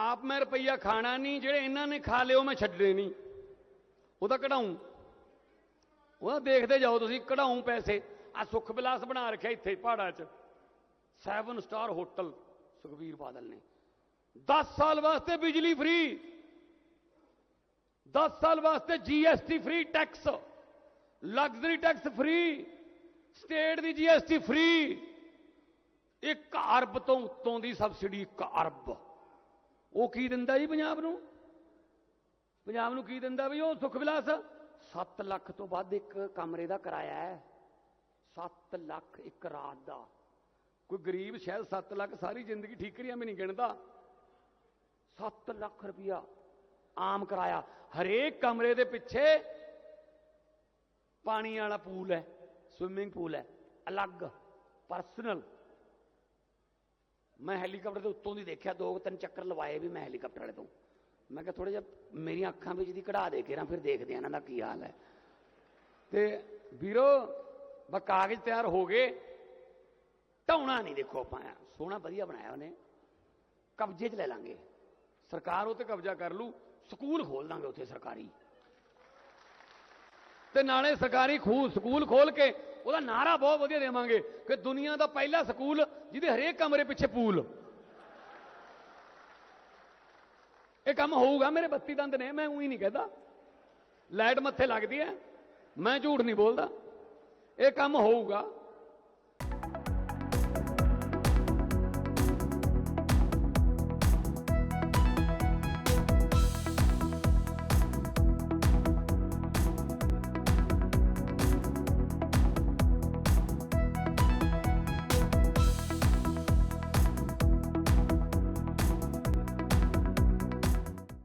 ਆਪ ਮੈਂ ਰੁਪਈਆ ਖਾਣਾ ਨਹੀਂ, ਜਿਹੜੇ ਇਹਨਾਂ ਨੇ ਖਾ ਲਿਓ ਮੈਂ ਛੱਡਣੇ ਨਹੀਂ। ਉਹਦਾ ਤਾਂ ਕਢਾਉਂ ਉਹ ਦੇਖਦੇ ਜਾਓ ਤੁਸੀਂ ਕਢਾਉਂ ਪੈਸੇ। ਆ ਸੁਖ ਵਿਲਾਸ ਬਣਾ ਰੱਖਿਆ ਇੱਥੇ ਪਹਾੜਾਂ 'ਚ। 7 ਸਟਾਰ ਹੋਟਲ ਸੁਖਬੀਰ ਬਾਦਲ ਨੇ। 10 ਸਾਲ ਵਾਸਤੇ ਬਿਜਲੀ ਫ੍ਰੀ। 10 ਸਾਲ ਵਾਸਤੇ GST free tax. Luxury tax free. State ਦੀ ਜੀਐਸਟੀ ਫ੍ਰੀ। 1 ਅਰਬ ਤੋਂ ਉੱਤੋਂ ਦੀ ਸਬਸਿਡੀ 1 ਅਰਬ। ਉਹ ਕੀ ਦਿੰਦਾ ਜੀ ਪੰਜਾਬ ਨੂੰ? ਪੰਜਾਬ ਨੂੰ ਕੀ ਦਿੰਦਾ ਵੀ ਉਹ ਸੁਖ ਵਿਲਾਸ? 7 ਲੱਖ ਤੋਂ ਵੱਧ ਇੱਕ ਕਮਰੇ ਦਾ ਕਿਰਾਇਆ ਹੈ। 7 ਲੱਖ ਇੱਕ ਰਾਤ ਦਾ। ਕੋਈ ਗਰੀਬ ਸ਼ਾਇਦ 7 ਲੱਖ ਸਾਰੀ ਜ਼ਿੰਦਗੀ ਠੀਕਰੀਆਂ ਵੀ ਨਹੀਂ ਗਿਣਦਾ। 7 ਲੱਖ ਰੁਪਇਆ ਆਮ ਕਿਰਾਇਆ। ਹਰੇਕ ਕਮਰੇ ਦੇ ਪਿੱਛੇ ਪਾਣੀ ਵਾਲਾ ਪੂਲ ਹੈ ਸਵਿਮਿੰਗ ਪੂਲ ਹੈ। ਅਲੱਗ ਪਰਸਨਲ ਮੈਂ ਹੈਲੀਕਾਪਟਰ ਦੇ ਉੱਤੋਂ ਦੀ ਦੇਖਿਆ, ਦੋ ਤਿੰਨ ਚੱਕਰ ਲਵਾਏ ਵੀ ਮੈਂ ਹੈਲੀਕਾਪਟਰ ਵਾਲੇ ਤੋਂ। ਮੈਂ ਕਿਹਾ ਥੋੜਾ ਜਿਹਾ ਮੇਰੀਆਂ ਅੱਖਾਂ ਵਿੱਚ ਦੀ ਕਢਾ ਦੇ ਕੇ ਨਾ, ਫਿਰ ਦੇਖਦੇ ਆ ਇਹਨਾਂ ਦਾ ਕੀ ਹਾਲ ਹੈ। ਤੇ ਵੀਰੋ, ਬਸ ਕਾਗਜ਼ ਤਿਆਰ ਹੋ ਗਏ। ਢਾਉਣਾ ਨਹੀਂ ਦੇਖੋ ਆਪਾਂ, ਸੋਹਣਾ ਵਧੀਆ ਬਣਾਇਆ ਉਹਨੇ। ਕਬਜ਼ੇ 'ਚ ਲੈ ਲਾਂਗੇ। ਸਰਕਾਰ ਉਹ ਤੇ ਕਬਜ਼ਾ ਕਰ ਲੂ ਸਕੂਲ ਖੋਲ ਦਾਂਗੇ ਉੱਥੇ ਸਰਕਾਰੀ। ਤੇ ਨਾਲੇ ਸਰਕਾਰੀ ਖੂ ਸਕੂਲ ਖੋਲ ਕੇ ਉਹਦਾ ਨਾਰਾ ਬਹੁਤ ਵਧੀਆ ਦੇਵਾਂਗੇ ਕਿ ਦੁਨੀਆ ਦਾ ਪਹਿਲਾ ਸਕੂਲ ਜਿਹਦੇ ਹਰੇਕ ਕਮਰੇ ਪਿੱਛੇ ਪੂਲ। ਇਹ ਕੰਮ ਹੋਊਗਾ, ਮੇਰੇ 32 ਦੰਦ ਨੇ, ਮੈਂ ਉਹੀ ਨਹੀਂ ਕਹਦਾ। ਲਾਈਟ ਮੱਥੇ ਲੱਗਦੀ ਹੈ, ਮੈਂ ਝੂਠ ਨਹੀਂ ਬੋਲਦਾ। ਇਹ ਕੰਮ ਹੋਊਗਾ।